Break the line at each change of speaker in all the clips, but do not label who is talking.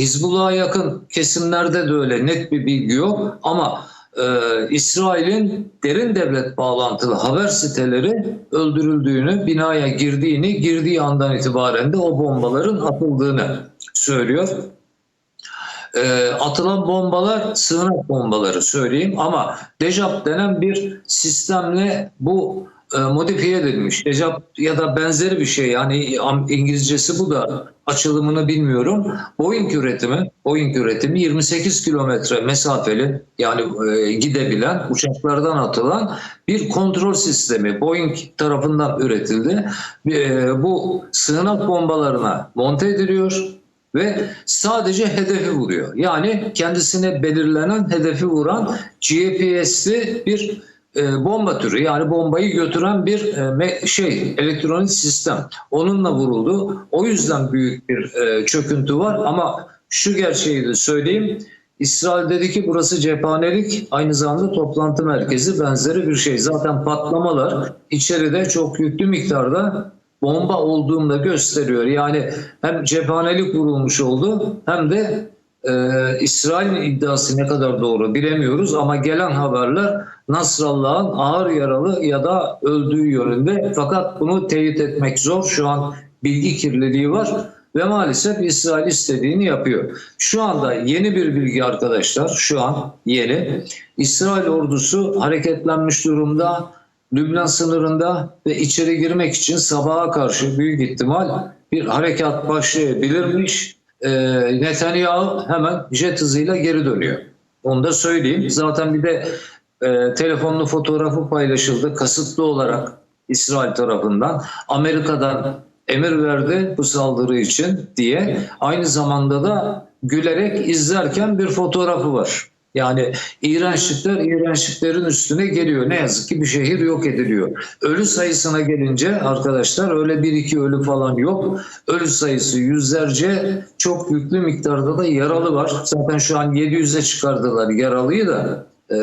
Hizbullah'a yakın kesimlerde de öyle net bir bilgi yok ama e, İsrail'in derin devlet bağlantılı haber siteleri öldürüldüğünü, binaya girdiğini, girdiği andan itibaren de o bombaların atıldığını söylüyor. E, atılan bombalar sığınak bombaları söyleyeyim ama Dejab denen bir sistemle bu modifiye edilmiş. Dejab ya da benzeri bir şey yani İngilizcesi bu da açılımını bilmiyorum. Boeing üretimi, Boeing üretimi 28 kilometre mesafeli yani e, gidebilen uçaklardan atılan bir kontrol sistemi Boeing tarafından üretildi. E, bu sığınak bombalarına monte ediliyor ve sadece hedefi vuruyor. Yani kendisine belirlenen hedefi vuran GPS'li bir e, bomba türü yani bombayı götüren bir e, şey elektronik sistem onunla vuruldu. O yüzden büyük bir e, çöküntü var ama şu gerçeği de söyleyeyim. İsrail dedi ki burası cephanelik aynı zamanda toplantı merkezi benzeri bir şey. Zaten patlamalar içeride çok yüklü miktarda bomba olduğunu da gösteriyor. Yani hem cephanelik vurulmuş oldu hem de e, İsrail'in iddiası ne kadar doğru bilemiyoruz ama gelen haberler Nasrallah'ın ağır yaralı ya da öldüğü yönünde fakat bunu teyit etmek zor. Şu an bilgi kirliliği var ve maalesef İsrail istediğini yapıyor. Şu anda yeni bir bilgi arkadaşlar şu an yeni. İsrail ordusu hareketlenmiş durumda. Lübnan sınırında ve içeri girmek için sabaha karşı büyük ihtimal bir harekat başlayabilirmiş. Ee, Netanyahu hemen jet hızıyla geri dönüyor. Onu da söyleyeyim. Zaten bir de e, telefonlu fotoğrafı paylaşıldı kasıtlı olarak İsrail tarafından. Amerika'dan emir verdi bu saldırı için diye. Aynı zamanda da gülerek izlerken bir fotoğrafı var. Yani iğrençlikler iğrençliklerin üstüne geliyor. Ne yazık ki bir şehir yok ediliyor. Ölü sayısına gelince arkadaşlar öyle bir iki ölü falan yok. Ölü sayısı yüzlerce çok yüklü miktarda da yaralı var. Zaten şu an 700'e çıkardılar yaralıyı da. e,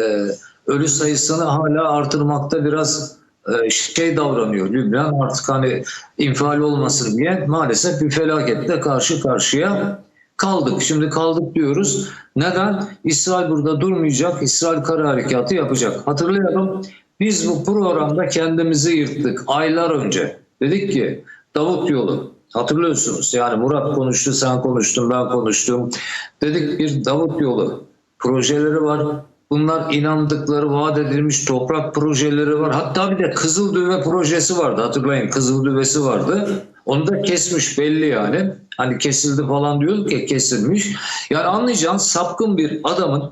ölü sayısını hala artırmakta biraz e, şey davranıyor Lübnan artık hani infial olmasın diye maalesef bir felaketle karşı karşıya kaldık. Şimdi kaldık diyoruz. Neden? İsrail burada durmayacak. İsrail kara harekatı yapacak. Hatırlayalım biz bu programda kendimizi yırttık aylar önce. Dedik ki Davut yolu hatırlıyorsunuz. Yani Murat konuştu, sen konuştun, ben konuştum. Dedik bir Davut yolu projeleri var. Bunlar inandıkları, vaat edilmiş toprak projeleri var. Hatta bir de Kızıldüve projesi vardı. Hatırlayın Kızıldüvesi vardı. Onu da kesmiş belli yani. Hani kesildi falan diyorduk ya kesilmiş. Yani anlayacağın sapkın bir adamın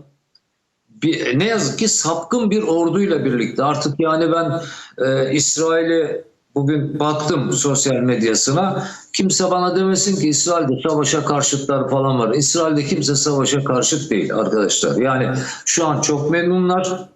bir, ne yazık ki sapkın bir orduyla birlikte artık yani ben e, İsrail'e bugün baktım sosyal medyasına kimse bana demesin ki İsrail'de savaşa karşıtlar falan var. İsrail'de kimse savaşa karşıt değil arkadaşlar. Yani şu an çok memnunlar.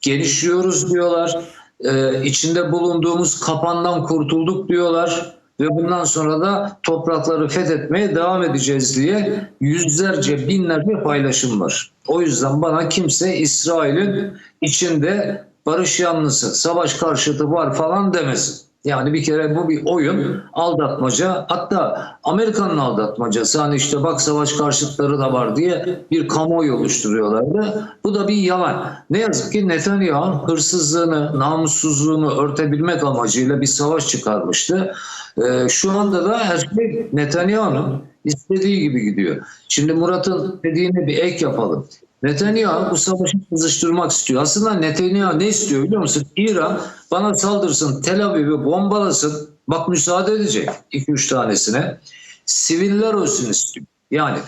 Gelişiyoruz diyorlar. E, içinde bulunduğumuz kapandan kurtulduk diyorlar ve bundan sonra da toprakları fethetmeye devam edeceğiz diye yüzlerce binlerce paylaşım var. O yüzden bana kimse İsrail'in içinde barış yanlısı, savaş karşıtı var falan demesin. Yani bir kere bu bir oyun, aldatmaca. Hatta Amerika'nın aldatmacası. Hani işte bak savaş karşıtları da var diye bir kamuoyu oluşturuyorlardı. Bu da bir yalan. Ne yazık ki Netanyahu hırsızlığını, namussuzluğunu örtebilmek amacıyla bir savaş çıkarmıştı. Ee, şu anda da her şey Netanyahu'nun istediği gibi gidiyor. Şimdi Murat'ın dediğine bir ek yapalım. Netanyahu bu savaşı kızıştırmak istiyor. Aslında Netanyahu ne istiyor biliyor musun? İran bana saldırsın, Tel Aviv'i bombalasın. Bak müsaade edecek 2-3 tanesine. Siviller ölsün istiyor. Yani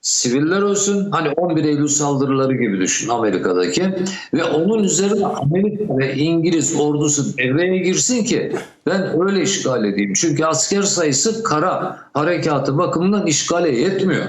siviller ölsün. Hani 11 Eylül saldırıları gibi düşün Amerika'daki. Ve onun üzerine Amerika ve İngiliz ordusu devreye girsin ki ben öyle işgal edeyim. Çünkü asker sayısı kara harekatı bakımından işgale yetmiyor.